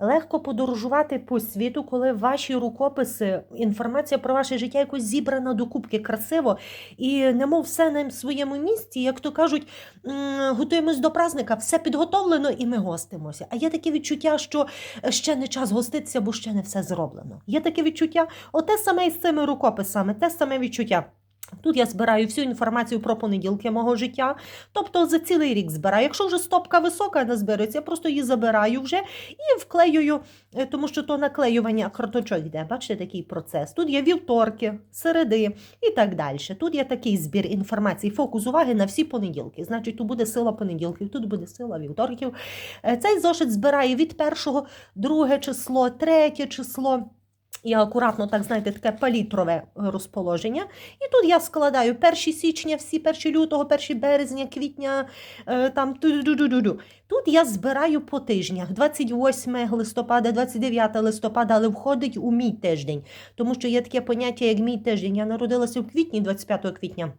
Легко подорожувати по світу, коли ваші рукописи, інформація про ваше життя якось зібрана до кубки красиво і немов все на своєму місці, як то кажуть, готуємось до праздника, все підготовлено і ми гостимося. А є таке відчуття, що ще не час гоститися, бо ще не все зроблено. Є таке відчуття, оте саме і з цими рукописами, те саме відчуття. Тут я збираю всю інформацію про понеділки мого життя, тобто за цілий рік збираю. Якщо вже стопка висока не збереться, я просто її забираю вже і вклеюю, е, тому що то наклеювання карточок йде. Бачите, такий процес. Тут є вівторки, середи і так далі. Тут є такий збір інформації, фокус уваги на всі понеділки. Значить, тут буде сила понеділків, тут буде сила вівторків. Е, Цей зошит збирає від першого, друге число, третє число. Я акуратно, так знаєте, таке палітрове е, розположення. І тут я складаю 1 січня, всі 1 лютого, 1 березня, квітня, е, там. Тут я збираю по тижнях 28 листопада, 29 листопада, але входить у мій тиждень. Тому що є таке поняття, як мій тиждень. Я народилася в квітні, 25 квітня.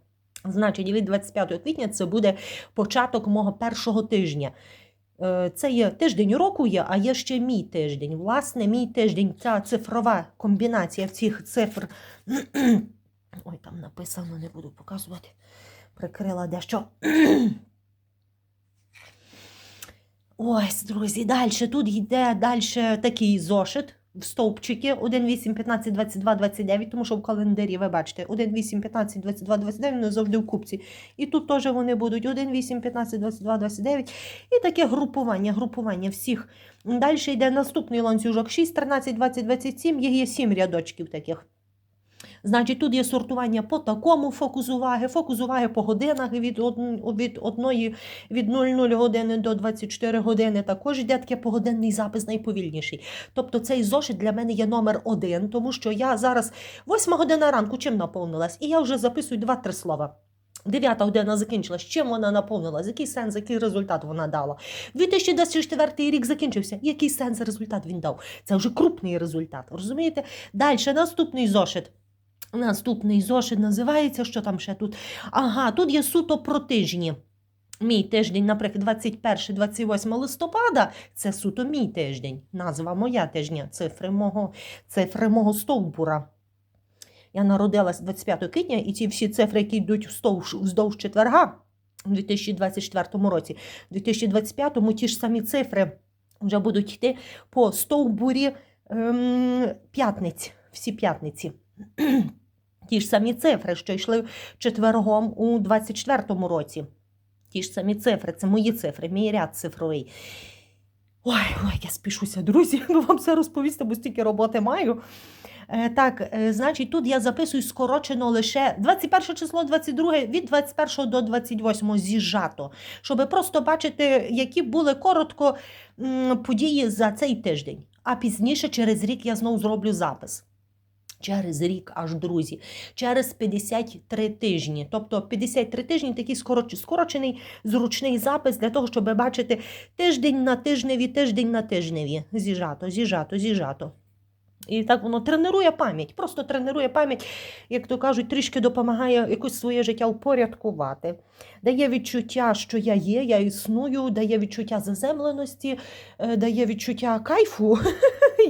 Значить, від 25 квітня це буде початок мого першого тижня. Е, Це є тиждень року є, а є ще мій тиждень. Власне, мій тиждень, ця цифрова комбінація цих цифр. Ой, там написано, не буду показувати. Прикрила дещо. Ось, друзі, далі. Тут йде далі такий зошит в стовпчики 1, 8, 15, 22, 29, тому що в календарі, ви бачите, 1, 8, 15, 22, 29, вони завжди в купці. І тут теж вони будуть 1, 8, 15, 22, 29. І таке групування, групування всіх. Далі йде наступний ланцюжок 6, 13, 20, 27, їх є 7 рядочків таких. Значить, тут є сортування по такому фокус уваги, фокус уваги по годинах від, від одної від 00 години до 24 години. Також йде таке погодинний запис найповільніший. Тобто цей зошит для мене є номер один, тому що я зараз 8 година ранку чим наповнилась, і я вже записую 2-3 слова. Дев'ята година закінчилась. Чим вона наповнилась? Який сенс, який результат вона дала? 2024 рік закінчився. Який сенс результат він дав? Це вже крупний результат. Розумієте? Далі наступний зошит. Наступний зошит називається, що там ще тут? Ага, тут є суто про тижні. Мій тиждень, наприклад, 21-28 листопада це суто мій тиждень. Назва моя тижня, цифри мого, цифри мого стовбура. Я народилась 25 квітня, і ці всі цифри, які йдуть вздовж, вздовж четверга у 2024 році, у 2025 ті ж самі цифри вже будуть йти по стовбурі ем, п'ятниць, всі п'ятниці. Ті ж самі цифри, що йшли четвергом у 24-му році. Ті ж самі цифри, це мої цифри, мій ряд цифровий. Ой, ой, я спішуся, друзі, ну вам все розповісти, бо стільки роботи маю. Е, Так, е, значить, тут я записую скорочено лише 21 число, 22, від 21 до 28 з'їжджато, щоб просто бачити, які були коротко м, події за цей тиждень. А пізніше, через рік, я знову зроблю запис. Через рік, аж друзі, через 53 тижні. Тобто 53 тижні такий скорочений зручний запис для того, щоб бачити тиждень на тижневі, тиждень на тижневі. Зіжато, зіжато, зіжато. І так воно тренує пам'ять, просто тренує пам'ять, як то кажуть, трішки допомагає якось своє життя упорядкувати. Дає відчуття, що я є, я існую, дає відчуття заземленості, е, дає відчуття кайфу.